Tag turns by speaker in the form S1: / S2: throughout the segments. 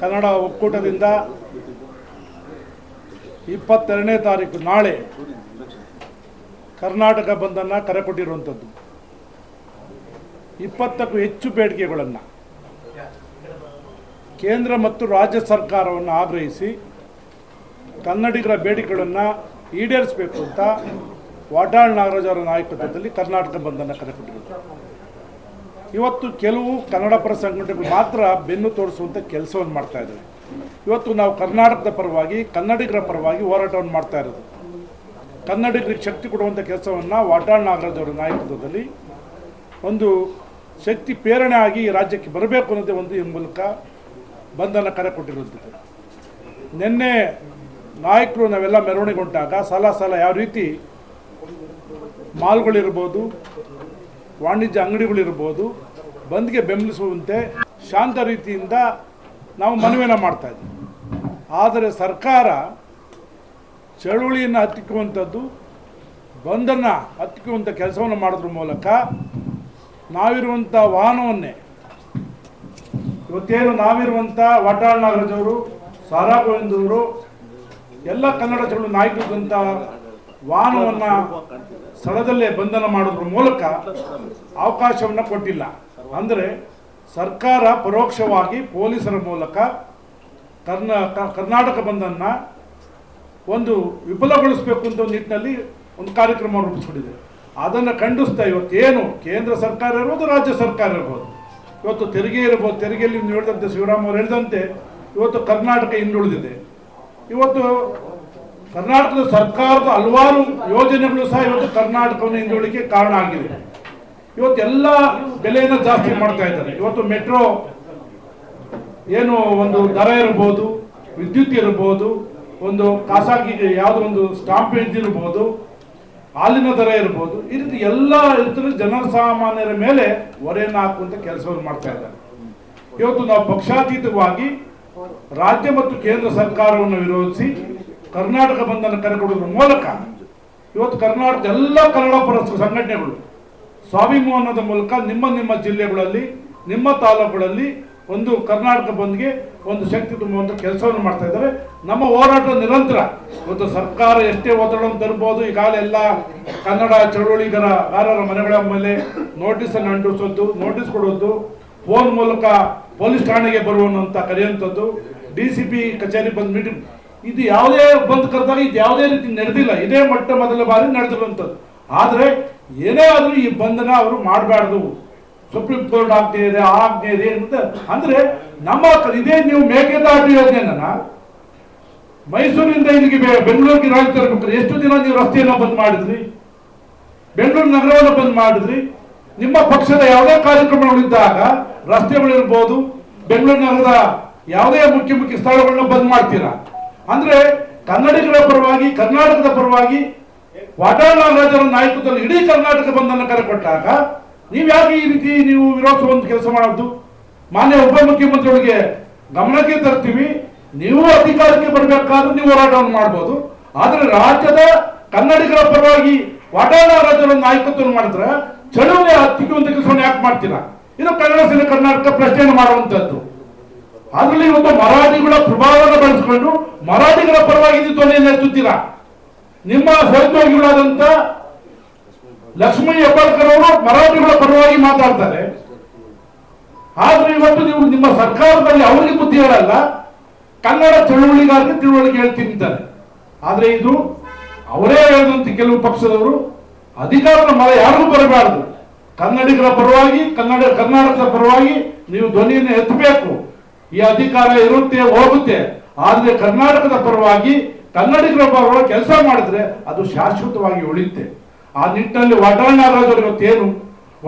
S1: ಕನ್ನಡ ಒಕ್ಕೂಟದಿಂದ ಇಪ್ಪತ್ತೆರಡನೇ ತಾರೀಕು ನಾಳೆ ಕರ್ನಾಟಕ ಬಂದನ್ನು ಕರೆ ಕೊಟ್ಟಿರುವಂಥದ್ದು ಇಪ್ಪತ್ತಕ್ಕೂ ಹೆಚ್ಚು ಬೇಡಿಕೆಗಳನ್ನು ಕೇಂದ್ರ ಮತ್ತು ರಾಜ್ಯ ಸರ್ಕಾರವನ್ನು ಆಗ್ರಹಿಸಿ ಕನ್ನಡಿಗರ ಬೇಡಿಕೆಗಳನ್ನು ಈಡೇರಿಸಬೇಕು ಅಂತ ವಾಟಾಳ್ ನಾಗರಾಜ್ ಅವರ ನಾಯಕತ್ವದಲ್ಲಿ ಕರ್ನಾಟಕ ಬಂದನ್ನು ಕರೆ ಕೊಟ್ಟಿರೋದು ಇವತ್ತು ಕೆಲವು ಕನ್ನಡ ಪರ ಸಂಘಟನೆಗಳು ಮಾತ್ರ ಬೆನ್ನು ತೋರಿಸುವಂಥ ಕೆಲಸವನ್ನು ಮಾಡ್ತಾ ಇದ್ದಾರೆ. ಇವತ್ತು ನಾವು ಕರ್ನಾಟಕದ ಪರವಾಗಿ, ಕನ್ನಡಿಗರ ಪರವಾಗಿ ಹೋರಾಟವನ್ನು ಮಾಡ್ತಾ ಇರೋದು. ಕನ್ನಡಿಗರಿಗೆ ಶಕ್ತಿ ಕೊಡುವಂಥ ಕೆಲಸವನ್ನು ವಾಟಾಳ್ ನಾಗರಾಜ್ ನಾಯಕತ್ವದಲ್ಲಿ ಒಂದು ಶಕ್ತಿ ಪ್ರೇರಣೆ ಆಗಿ ರಾಜ್ಯಕ್ಕೆ ಬರಬೇಕು ಅನ್ನೋದೇ ಒಂದು ಈ ಮೂಲಕ ಬಂಧನ ಕರೆ ಕೊಟ್ಟಿರುವಂಥದ್ದು ನಿನ್ನೆ ನಾಯಕರು ನಾವೆಲ್ಲ ಮೆರವಣಿಗೆ ಉಂಟಾಗ ಸಲ ಸಲ ಯಾವ ರೀತಿ ಮಾಲ್ಗಳಿರ್ಬೋದು ವಾಣಿಜ್ಯ ಅಂಗಡಿಗಳಿರ್ಬೋದು ಬಂದ್ಗೆ ಬೆಂಬಲಿಸುವಂತೆ ಶಾಂತ ರೀತಿಯಿಂದ ನಾವು ಮನವಿಯನ್ನು ಮಾಡ್ತಾ ಇದ್ದೀವಿ. ಆದರೆ ಸರ್ಕಾರ ಚಳುವಳಿಯನ್ನು ಹತ್ತಿಕ್ಕುವಂಥದ್ದು, ಬಂದನ್ನು ಹತ್ತಿಕ್ಕುವಂಥ ಕೆಲಸವನ್ನು ಮಾಡೋದ್ರ ಮೂಲಕ ನಾವಿರುವಂಥ ವಾಹನವನ್ನೇ, ಇವತ್ತೇನು ನಾವಿರುವಂಥ ವಾಟಾಳ್ ನಾಗರಾಜವರು ಸಾರಾ ಗೋವಿಂದವರು ಎಲ್ಲ ಕನ್ನಡ ಚಳುವಳಿ ನಾಯಕರಿದ್ದಂಥ ವಾಹನವನ್ನು ಸ್ಥಳದಲ್ಲೇ ಬಂಧನ ಮಾಡೋದ್ರ ಮೂಲಕ ಅವಕಾಶವನ್ನ ಕೊಟ್ಟಿಲ್ಲ. ಅಂದರೆ ಸರ್ಕಾರ ಪರೋಕ್ಷವಾಗಿ ಪೊಲೀಸರ ಮೂಲಕ ಕರ್ನಾ ಕರ್ನಾಟಕ ಬಂದನ್ನ ಒಂದು ವಿಫಲಗೊಳಿಸಬೇಕು ಅಂತ ಒಂದು ನಿಟ್ಟಿನಲ್ಲಿ ಒಂದು ಕಾರ್ಯಕ್ರಮ ರೂಪಿಸ್ಕೊಂಡಿದೆ. ಅದನ್ನು ಖಂಡಿಸ್ತಾ ಏನು? ಕೇಂದ್ರ ಸರ್ಕಾರ ಇರ್ಬೋದು, ರಾಜ್ಯ ಸರ್ಕಾರ ಇರ್ಬೋದು. ಇವತ್ತು ತೆರಿಗೆ ಇರ್ಬೋದು, ತೆರಿಗೆಯಲ್ಲಿ ನೀವು ಹೇಳಿದಂತೆ ಶಿವರಾಮ್ ಅವರು ಹೇಳಿದಂತೆ ಇವತ್ತು ಕರ್ನಾಟಕ ಹಿಂದುಳಿದಿದೆ. ಇವತ್ತು ಕರ್ನಾಟಕದ ಸರ್ಕಾರದ ಹಲವಾರು ಯೋಜನೆಗಳು ಸಹ ಇವತ್ತು ಕರ್ನಾಟಕವನ್ನು ಹಿಂದುಳಿಕೆ ಕಾರಣ ಆಗಿದೆ. ಇವತ್ತು ಎಲ್ಲ ಬೆಲೆಯನ್ನು ಜಾಸ್ತಿ ಮಾಡ್ತಾ ಇದ್ದಾರೆ. ಇವತ್ತು ಮೆಟ್ರೋ ಏನು ಒಂದು ದರ ಇರಬಹುದು, ವಿದ್ಯುತ್ ಇರಬಹುದು, ಒಂದು ಖಾಸಗಿ ಯಾವುದೋ ಒಂದು ಸ್ಟಾಂಪ್ ಇರ್ಬೋದು ಹಾಲಿನ ದರ ಇರ್ಬೋದು ಈ ರೀತಿ ಎಲ್ಲ ರೀತಿಯಲ್ಲಿ ಜನಸಾಮಾನ್ಯರ ಮೇಲೆ ಹೊರೆಯನ್ನು ಹಾಕುವಂತ ಕೆಲಸವನ್ನು ಮಾಡ್ತಾ ಇದ್ದಾರೆ. ಇವತ್ತು ನಾವು ಪಕ್ಷಾತೀತವಾಗಿ ರಾಜ್ಯ ಮತ್ತು ಕೇಂದ್ರ ಸರ್ಕಾರವನ್ನು ವಿರೋಧಿಸಿ ಕರ್ನಾಟಕ ಬಂಧನ ಕೊಡೋದ್ರ ಮೂಲಕ ಇವತ್ತು ಕರ್ನಾಟಕದ ಎಲ್ಲ ಕನ್ನಡ ಪರ ಸಂಘಟನೆಗಳು ಸ್ವಾಭಿಮಾನದ ಮೂಲಕ ನಿಮ್ಮ ನಿಮ್ಮ ಜಿಲ್ಲೆಗಳಲ್ಲಿ, ನಿಮ್ಮ ತಾಲೂಕುಗಳಲ್ಲಿ ಒಂದು ಕರ್ನಾಟಕ ಬಂದ್ಗೆ ಒಂದು ಶಕ್ತಿ ತುಂಬುವಂಥ ಕೆಲಸವನ್ನು ಮಾಡ್ತಾ ಇದ್ದಾರೆ. ನಮ್ಮ ಹೋರಾಟ ನಿರಂತರ. ಇವತ್ತು ಸರ್ಕಾರ ಎಷ್ಟೇ ಒತ್ತಡವನ್ನು ತರ್ಬೋದು ಈಗಾಗಲೇ ಎಲ್ಲ ಕನ್ನಡ ಚಳುವಳಿಗರಗಾರರ ಮನೆಗಳ ಮೇಲೆ ನೋಟಿಸನ್ನು ಅಂಟಿಸೋದು ನೋಟಿಸ್ ಕೊಡೋದು ಫೋನ್ ಮೂಲಕ ಪೊಲೀಸ್ ಠಾಣೆಗೆ ಬರುವಂತ ಕರೆಯುವಂಥದ್ದು ಡಿ ಸಿ ಪಿ ಕಚೇರಿ ಬಂದು ಮೀಟಿಂಗ್ ಇದು ಯಾವುದೇ ಬಂದ್ ಕರೆದಾಗ ಇದು ಯಾವುದೇ ರೀತಿ ನಡೆದಿಲ್ಲ. ಇದೇ ಮೊಟ್ಟ ಮೊದಲ ಬಾರಿ ನಡೆದಿರುವಂಥದ್ದು. ಆದರೆ ಏನೇ ಆದರೂ ಈ ಬಂಧನ ಅವರು ಮಾಡಬಾರ್ದು. ಸುಪ್ರೀಂ ಕೋರ್ಟ್ ಆಜ್ಞೆ ಇದೆ, ಆ ಆಜ್ಞೆ ಇದೆ ಅಂತ. ಅಂದ್ರೆ ನಮ್ಮ ಇದೇ ನೀವು ಮೇಕೆದಾಟು ಯೋಜನೆನ ಮೈಸೂರಿಂದ ಇಲ್ಲಿಗೆ ಬೆಂಗಳೂರಿಗೆ ರಾಜ್ಯ ತರಬೇಕಾದ್ರೆ ಎಷ್ಟು ದಿನ ನೀವು ರಸ್ತೆಯನ್ನು ಬಂದ್ ಮಾಡಿದ್ರಿ? ಬೆಂಗಳೂರು ನಗರವನ್ನು ಬಂದ್ ಮಾಡಿದ್ರಿ? ನಿಮ್ಮ ಪಕ್ಷದ ಯಾವುದೇ ಕಾರ್ಯಕ್ರಮಗಳಿದ್ದಾಗ ರಸ್ತೆಗಳಿರ್ಬೋದು, ಬೆಂಗಳೂರು ನಗರದ ಯಾವುದೇ ಮುಖ್ಯ ಮುಖ್ಯ ಸ್ಥಳಗಳನ್ನ ಬಂದ್ ಮಾಡ್ತೀರಾ? ಅಂದ್ರೆ ಕನ್ನಡಿಗರ ಪರವಾಗಿ, ಕರ್ನಾಟಕದ ಪರವಾಗಿ ವಾಟಾಳ್ ನಾಗರಾಜರ ನಾಯಕತ್ವದಲ್ಲಿ ಇಡೀ ಕರ್ನಾಟಕ ಬಂದನ್ನು ಕರೆ ಕೊಟ್ಟಾಗ ನೀವು ಯಾಕೆ ಈ ರೀತಿ ನೀವು ವಿರೋಧಿಸುವಂತ ಕೆಲಸ ಮಾಡೋದು? ಮಾನ್ಯ ಉಪಮುಖ್ಯಮಂತ್ರಿಗಳಿಗೆ ಗಮನಕ್ಕೆ ತರ್ತೀವಿ. ನೀವು ಅಧಿಕಾರಕ್ಕೆ ಬರಬೇಕಾದ್ರೆ ನೀವು ಹೋರಾಟವನ್ನು ಮಾಡ್ಬೋದು. ಆದರೆ ರಾಜ್ಯದ ಕನ್ನಡಿಗರ ಪರವಾಗಿ ವಾಟಾಳ ರಾಜ್ಯದ ನಾಯಕತ್ವವನ್ನು ಮಾಡಿದ್ರೆ ಚಳುವಳಿ ಹತ್ತಿಕ್ಕುವಂತ ಕೆಲಸವನ್ನು ಯಾಕೆ ಮಾಡ್ತೀರಾ? ಇದು ಕನ್ನಡ ಸೇನೆ ಕರ್ನಾಟಕ ಪ್ರಶ್ನೆಯನ್ನು ಮಾಡುವಂತದ್ದು ಅದರಲ್ಲಿ ಇವತ್ತು ಮರಾಠಿಗಳ ಪ್ರಭಾವವನ್ನು ಬಳಸಿಕೊಂಡು ಮರಾಠಿಗಳ ಪರವಾಗಿ ಧ್ವನಿಯನ್ನು ಎತ್ತುತ್ತೀರಾ? ನಿಮ್ಮ ಸಹೋದ್ಯೋಗಿಗಳಾದಂತ ಲಕ್ಷ್ಮೀ ಹೆಬ್ಬಾಳ್ಕರ್ ಅವರು ಮರಾಠಿಗಳ ಪರವಾಗಿ ಮಾತಾಡ್ತಾರೆ. ಆದ್ರೆ ಇವತ್ತು ನೀವು ನಿಮ್ಮ ಸರ್ಕಾರದಲ್ಲಿ ಅವರಿಗೆ ಬುದ್ಧಿ ಹೇಳಲ್ಲ. ಕನ್ನಡ ಚಳುವಳಿಗಾರರಿಗೆ ತಿಳುವಳಿಕೆ ಹೇಳ್ತೀನಿ ಅಂತಾರೆ. ಆದ್ರೆ ಇದು ಅವರೇ ಹೇಳಿದಂತ ಕೆಲವು ಪಕ್ಷದವರು ಅಧಿಕಾರದ ಮರ ಯಾರಿಗೂ ಬರಬಾರದು. ಕನ್ನಡಿಗರ ಪರವಾಗಿ, ಕನ್ನಡ, ಕರ್ನಾಟಕದ ಪರವಾಗಿ ನೀವು ಧ್ವನಿಯನ್ನು ಎತ್ತಬೇಕು. ಈ ಅಧಿಕಾರ ಇರುತ್ತೆ, ಹೋಗುತ್ತೆ. ಆದ್ರೆ ಕರ್ನಾಟಕದ ಪರವಾಗಿ ಕನ್ನಡಿಗರ ಪರವಾಗಿ ಕೆಲಸ ಮಾಡಿದ್ರೆ ಅದು ಶಾಶ್ವತವಾಗಿ ಉಳಿಯುತ್ತೆ. ಆ ನಿಟ್ಟಿನಲ್ಲಿ ವಾಟಾಳ್ ನಾಗರಾಜ್ ಇವತ್ತೇನು,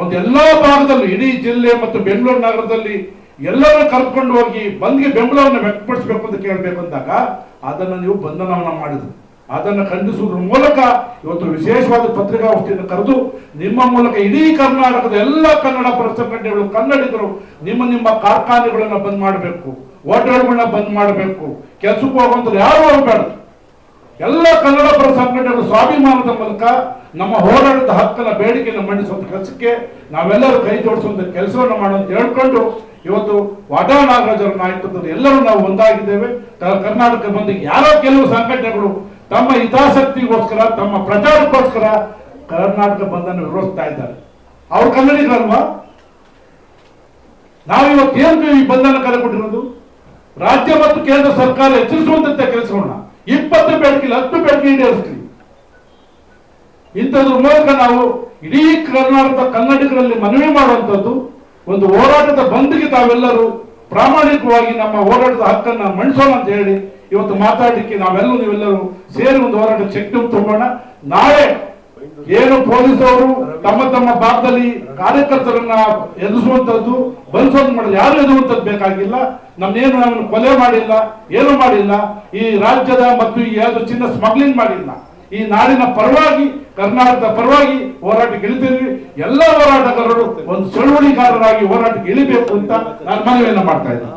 S1: ಒಂದು ಎಲ್ಲಾ ಭಾಗದಲ್ಲೂ ಇಡೀ ಜಿಲ್ಲೆ ಮತ್ತು ಬೆಂಗಳೂರು ನಗರದಲ್ಲಿ ಎಲ್ಲರೂ ಕರ್ಕೊಂಡು ಹೋಗಿ ಬಂದ್ಗೆ ಬೆಂಬಲವನ್ನು ವ್ಯಕ್ತಪಡಿಸಬೇಕು ಅಂತ ಕೇಳಬೇಕು ಅಂದಾಗ ಅದನ್ನು ನೀವು ಬಂಧನವನ್ನು ಮಾಡಿದ್ರಿ. ಅದನ್ನು ಖಂಡಿಸುವುದರ ಮೂಲಕ ಇವತ್ತು ವಿಶೇಷವಾದ ಪತ್ರಿಕಾಗೋಷ್ಠಿಯನ್ನು ಕರೆದು ನಿಮ್ಮ ಮೂಲಕ ಇಡೀ ಕರ್ನಾಟಕದ ಎಲ್ಲ ಕನ್ನಡ ಪ್ರಸಂಗಗಳು ಕನ್ನಡಿಗರು ನಿಮ್ಮ ನಿಮ್ಮ ಕಾರ್ಖಾನೆಗಳನ್ನು ಬಂದ್ ಮಾಡಬೇಕು, ಹೋಟೆಲ್ಗಳನ್ನ ಬಂದ್ ಮಾಡಬೇಕು, ಕೆಲಸಕ್ಕೆ ಹೋಗುವಂತ ಯಾರು ಹೋಗಬಾರದು ಎಲ್ಲ ಕನ್ನಡ ಪರ ಸಂಘಟನೆಗಳು ಸ್ವಾಭಿಮಾನದ ಮೂಲಕ ನಮ್ಮ ಹೋರಾಟದ ಹಕ್ಕನ ಬೇಡಿಕೆಯನ್ನು ಮಂಡಿಸುವಂತ ಕೆಲಸಕ್ಕೆ ನಾವೆಲ್ಲರೂ ಕೈ ಜೋಡಿಸುವಂತ ಕೆಲಸವನ್ನು ಮಾಡುವಂತ ಹೇಳ್ಕೊಂಡು ಇವತ್ತು ವಾಟಾ ನಾಗರಾಜರ ನಾಯಕತ್ವದಲ್ಲಿ ಎಲ್ಲರೂ ನಾವು ಒಂದಾಗಿದ್ದೇವೆ. ಕರ್ನಾಟಕ ಬಂದಿಗೆ ಯಾರೋ ಕೆಲವು ಸಂಘಟನೆಗಳು ತಮ್ಮ ಹಿತಾಸಕ್ತಿಗೋಸ್ಕರ, ತಮ್ಮ ಪ್ರಚಾರಕ್ಕೋಸ್ಕರ ಕರ್ನಾಟಕ ಬಂದನ್ನು ವಿರೋಧಿಸ್ತಾ ಇದ್ದಾರೆ. ಅವ್ರ ಕನ್ನಡಿಗರಲ್ವಾ? ನಾವಿವತ್ತು ಏನು ಈ ಬಂಧನ ಕರೆ ಕೊಟ್ಟಿರೋದು? ರಾಜ್ಯ ಮತ್ತು ಕೇಂದ್ರ ಸರ್ಕಾರ ಹೆಚ್ಚಿಸುವಂತೆ ಕೆಲಸಗಳನ್ನ ಇಪ್ಪತ್ತು ಬೇಡಿಕೆ ಹತ್ತು ಬೇಡಿಕೆ ಈಡೇರಿಸ್ತೀವಿ ಇಂಥದ್ರ ಮೂಲಕ ನಾವು ಇಡೀ ಕರ್ನಾಟಕದ ಕನ್ನಡಿಗರಲ್ಲಿ ಮನವಿ ಮಾಡುವಂಥದ್ದು, ಒಂದು ಹೋರಾಟದ ಬಂದ್ಗೆ ತಾವೆಲ್ಲರೂ ಪ್ರಾಮಾಣಿಕವಾಗಿ ನಮ್ಮ ಹೋರಾಟದ ಹಕ್ಕನ್ನ ಮಣಿಸೋಣ ಅಂತ ಹೇಳಿ ಇವತ್ತು ಮಾತಾಡಲಿಕ್ಕೆ ನಾವೆಲ್ಲರೂ ನೀವೆಲ್ಲರೂ ಸೇರಿ ಒಂದು ಹೋರಾಟ ಚೆಕ್ ತುಂಬೋಣ ನಾಳೆ ಏನು ಪೊಲೀಸರು ತಮ್ಮ ತಮ್ಮ ಭಾಗದಲ್ಲಿ ಕಾರ್ಯಕರ್ತರನ್ನ ಎದುರಿಸುವಂತದ್ದು ಬಂಧಿಸೋದು ಮಾಡಲು ಯಾರು ಎದುರುವಂತದ್ದು ಬೇಕಾಗಿಲ್ಲ. ನಮ್ನೇನು ನಮ್ಮನ್ನು ಕೊಲೆ ಮಾಡಿಲ್ಲ, ಏನು ಮಾಡಿಲ್ಲ, ಈ ರಾಜ್ಯದ ಮತ್ತು ಈ ಯಾವುದು ಚಿನ್ನ ಸ್ಮಗ್ಲಿಂಗ್ ಮಾಡಿಲ್ಲ. ಈ ನಾಡಿನ ಪರವಾಗಿ, ಕರ್ನಾಟಕದ ಪರವಾಗಿ ಹೋರಾಟ ಗೆಲ್ತೀವಿ ಎಲ್ಲ ಹೋರಾಟಗಾರರು ಒಂದು ಚಳುವಳಿಗಾರರಾಗಿ ಹೋರಾಟ ಇಳಿಬೇಕು ಅಂತ ನಾನು ಮನವಿಯನ್ನು ಮಾಡ್ತಾ ಇದ್ದೀನಿ.